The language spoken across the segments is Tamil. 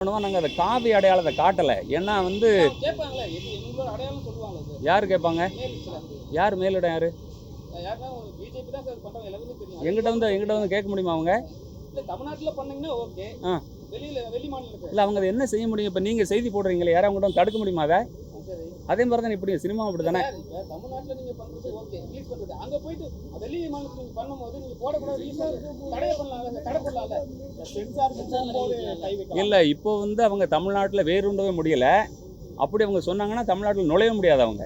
பண்ணுவோம் நாங்கள் அதை காவி அடையாளத்தை காட்டலை. ஏன்னா வந்து யார் கேட்பாங்க? யார் மேலிடம் யார்? தான் எங்கிட்ட வந்து எங்கிட்ட வந்து கேட்க முடியுமா அவங்க? தமிழ்நாட்டுல பண்ணீங்கன்னா ஓகே. ஆ. இல்லை அவங்க என்ன செய்ய முடியும்? இப்போ நீங்கள் செய்தி போடுறீங்களே யாரும் அவங்கள்ட்ட வந்து தடுக்க முடியுமா அதை? அதே மாதிரி தானே இப்படி சினிமா அப்படி தானே? தமிழ்நாட்டுல நீங்க பண்றது ஓகே ரிலீஸ் பண்றது. அங்க போயிட்டு வெளி மாநிலத்துல நீங்க பண்ணும்போது நீங்க போடக்கூடாது ரிலீஸ் தடை பண்ணலாம்ல தடை பண்ணலாம்ல சென்சார் இல்லை இப்போ வந்து அவங்க தமிழ்நாட்டில் வேறுண்டவே முடியல. அப்படி அவங்க சொன்னாங்கன்னா தமிழ்நாட்டில் நுழைய முடியாது அவங்க.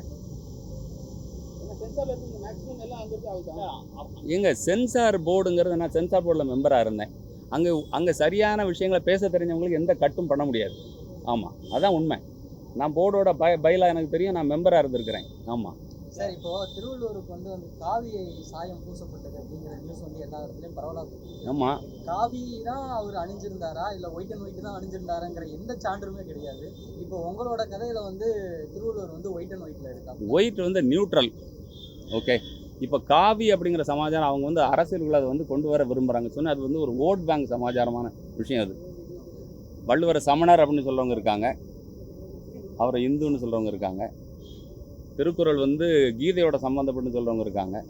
சென்சார்ல இருந்து மேக்ஸிமம் எல்லாம் அங்க இருந்து ஆகுதான் எங்க சென்சார் போர்டுங்கிறது நான் சென்சார் போர்டில் மெம்பராக இருந்தேன். அங்கே அங்கே சரியான விஷயங்களை பேச தெரிஞ்சவங்களுக்கு எந்த கட்டும் பண்ண முடியாது. ஆமாம் அதான் உண்மை. நான் போர்டோட பய பயிலாக எனக்கு தெரியும் நான் மெம்பராக இருந்திருக்கிறேன். ஆமாம் சார் இப்போ திருவள்ளூருக்கு வந்து வந்து காவி சாயம் பூசப்பட்டது அப்படிங்கிற நியூஸ் வந்து எல்லா இடத்துலயும் பரவலாக. ஆமாம் காவி தான் அவர் அணிஞ்சிருந்தாரா? இல்ல ஒயிட் அண்ட் ஒயிட் தான் அணிஞ்சிருந்தாராங்கிற எந்த சான்றுமே கிடையாது. இப்போ உங்களோட கதையில வந்து திருவள்ளூர் வந்து ஒயிட் அண்ட் ஒயிட்ல இருக்கா? ஒயிட் வந்து நியூட்ரல் ஓகே இப்போ காவி அப்படிங்கிற சமாச்சாரம் அவங்க வந்து அரசியலுக்குள்ள அதை வந்து கொண்டு வர விரும்புகிறாங்க சொன்னால் அது வந்து ஒரு ஓட் பேங்க் சமாச்சாரமான விஷயம் அது. வள்ளுவரை சமணர் அப்படின்னு சொல்கிறவங்க இருக்காங்க. அவரை இந்துன்னு சொல்கிறவங்க இருக்காங்க. திருக்குறள் வந்து கீதையோட சம்மந்தப்பட்டு சொல்கிறவங்க இருக்காங்க.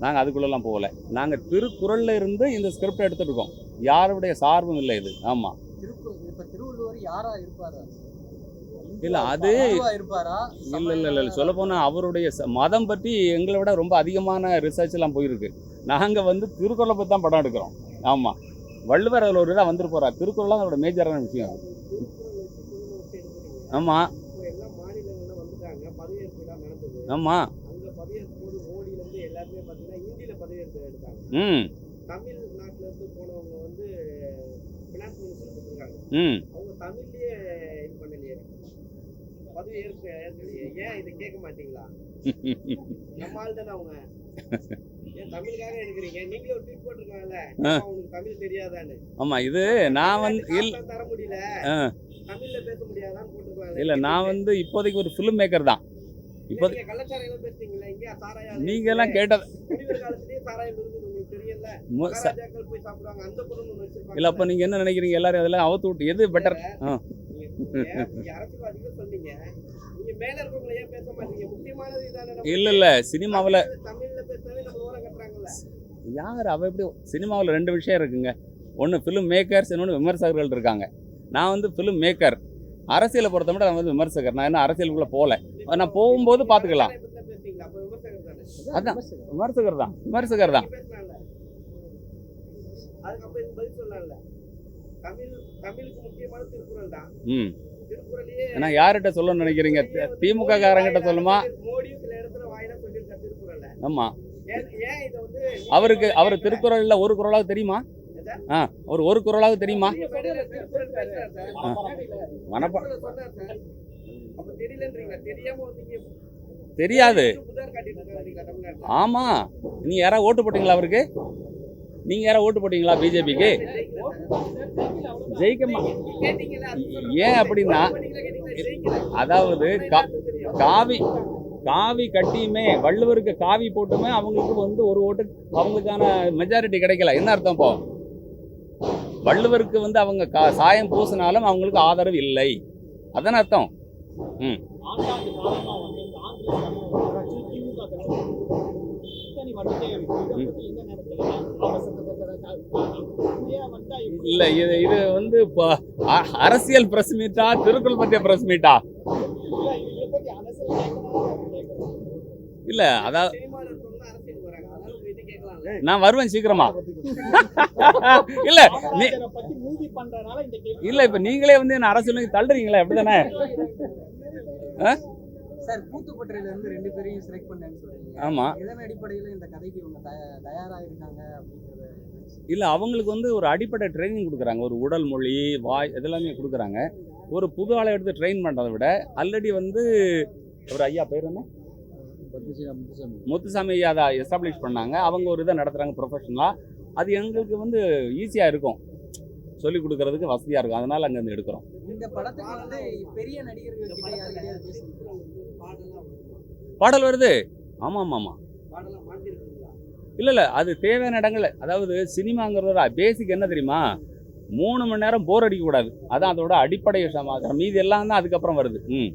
நாங்கள் அதுக்குள்ளெல்லாம் போகல. நாங்கள் திருக்குறளில் இருந்து இந்த ஸ்கிரிப்டை எடுத்துட்டு இருக்கோம். யாருடைய சார்பும் இல்லை இது. ஆமாம் இல்ல, அது- இல்லை இல்லை இல்லை சொல்ல போனால் அவருடைய மதம் பற்றி எங்களை விட ரொம்ப அதிகமான ரிசர்ச் எல்லாம் போயிருக்கு. நாங்கள் வந்து திருக்குறளை பற்றி தான் படம் எடுக்கிறோம். ஆமாம் வள்ளுவர் அதில் ஒரு இதாக வந்துட்டு போகிறார் திருக்குறள் தான் அதோட மேஜரான விஷயம். ஆமாம் ஆமாம் ம். ம். அவங்க தமிழ்லயே இது நான் வந்து. தமிழ்ல பேச முடியாதான்னு இல்லை நான் வந்து இப்போதைக்கு ஒரு ஃபிலிம் மேக்கர் தான். இப்போ நீங்கெல்லாம் கேட்டது இல்லை அப்போ நீங்கள் என்ன நினைக்கிறீங்க? எல்லாரும் அதெல்லாம் அவுத்து விட்டு எது பெட்டர் ஆ. இல்லை இல்லை சினிமாவில் யார் அவ எப்படி சினிமாவில் ரெண்டு விஷயம் இருக்குங்க. ஒன்று ஃபிலிம் மேக்கர்ஸ் இன்னொன்று விமர்சகர்கள் இருக்காங்க. நான் வந்து ஃபிலிம் மேக்கர் அரசியலை பொறுத்த மட்டும் நான் வந்து விமர்சகர். நான் என்ன அரசியலுக்குள்ளே போகல நான் போகும்போது பார்த்துக்கலாம். அதான். விமர்சகர் தான். விமர்சகர் தான். ம். யார்கிட்ட சொல்லணும்னு நினைக்கிறீங்க? திமுக காரங்கிட்ட சொல்லுமா? ஆமா. ஆமாம் அவருக்கு அவர் திருக்குறளில் ஒரு குறளாவது தெரியுமா? ஆ ஒரு ஒரு குறளாவது தெரியுமா நீங்க. மனப்பா. தெரியாது புகார் காட்டிட்டு இருக்காருங்களா தமிழ்நாட்டுல? ஆமாம் நீ யாராவது ஓட்டு போட்டீங்களா அவருக்கு நீங்கள் யாராவது ஓட்டு போட்டீங்களா பிஜேபிக்கு. ஜெயிக்கமா நீங்க. ஏன் அப்படின்னா. அதாவது. காவி காவி கட்டியுமே வள்ளுவருக்கு காவி போட்டுமே அவங்களுக்கு வந்து ஒரு ஓட்டு அவங்களுக்கான மெஜாரிட்டி கிடைக்கல என்ன அர்த்தம் இப்போ வள்ளுவருக்கு வந்து அவங்க கா சாயம் பூசினாலும் அவங்களுக்கு ஆதரவு இல்லை. அதான் அர்த்தம்? ம். இல்லை இது இது வந்து அரசியல் பிரஸ் மீட்டா திருக்குறள் பற்றிய பிரஸ் மீட்டா? இல்லை அதாவது நான் வருவேன் சீக்கிரமா. இல்ல இல்ல இப்ப நீங்களே வந்து என்ன அரசியலுக்கு தள்ளுறீங்களா? அப்படிதானே சார் கூத்துப்பட்டியில இருந்து ரெண்டு பேரையும் செலக்ட் பண்ணேன்னு சொல்றீங்க. ஆமா. இதன் அடிப்படையில இந்த கதைக்கு இவங்க தயா- தயாரா இருக்காங்க அப்படிங்கறத இல்ல அவங்களுக்கு வந்து ஒரு அடிப்படை ட்ரைனிங் கொடுக்குறாங்க. ஒரு உடல் மொழி வாய் இதெல்லாமே கொடுக்குறாங்க. ஒரு புது ஆளை எடுத்து ட்ரெயின் பண்றதை விட ஆல்ரெடி வந்து ஒரு ஐயா பேர் என்ன? முத்துசாமி அதை எஸ்டாப்ளிஷ் பண்ணாங்க. அவங்க ஒரு இதை நடத்துறாங்க ப்ரொஃபஷனலாக அது எங்களுக்கு வந்து ஈஸியா இருக்கும். சொல்லி கொடுக்கறதுக்கு வசதியா இருக்கும். அதனால அங்க இருந்து எடுக்கிறோம். இந்த படத்துக்கு வந்து பெரிய? பாடல் வருது ஆமா ஆமா ஆமா பாடலாம் மாத்திருக்கீங்களா? இல்ல இல்ல அது தேவையான இடங்கள் அதாவது சினிமாங்கிறதோட பேசிக் என்ன தெரியுமா? மூணு மணி நேரம் போர் அடிக்கக்கூடாது அதான் அதோட அடிப்படை மீதி எல்லாம் தான் அதுக்கப்புறம் வருது. ம்.